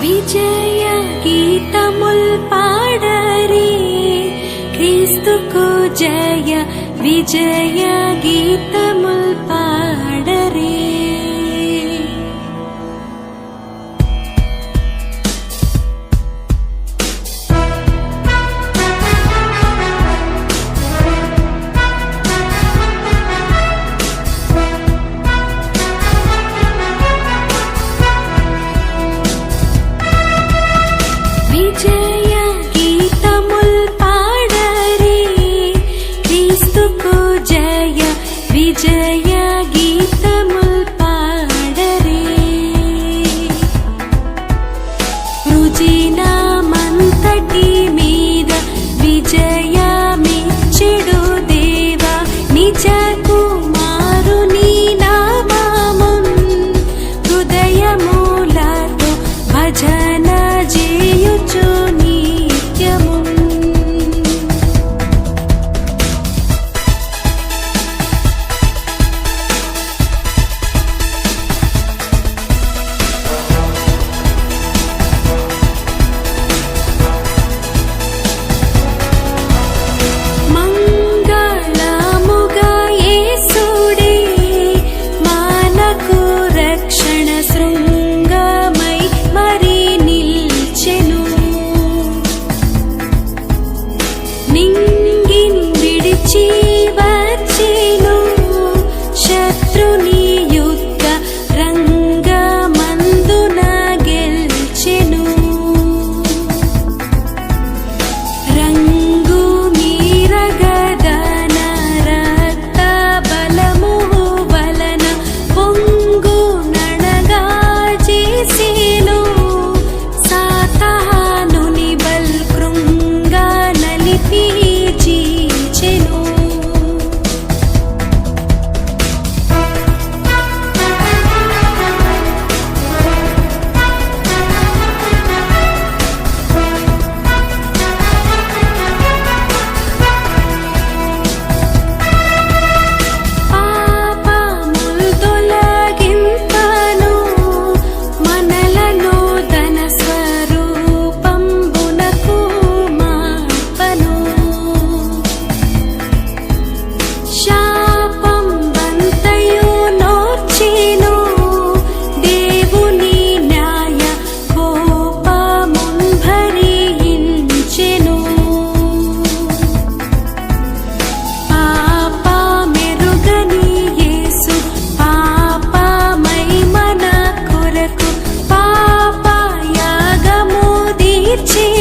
విజయ గీతముల్ పాడరే క్రీస్తుకు జయ విజయ గీతముల్ పాడరే. 지.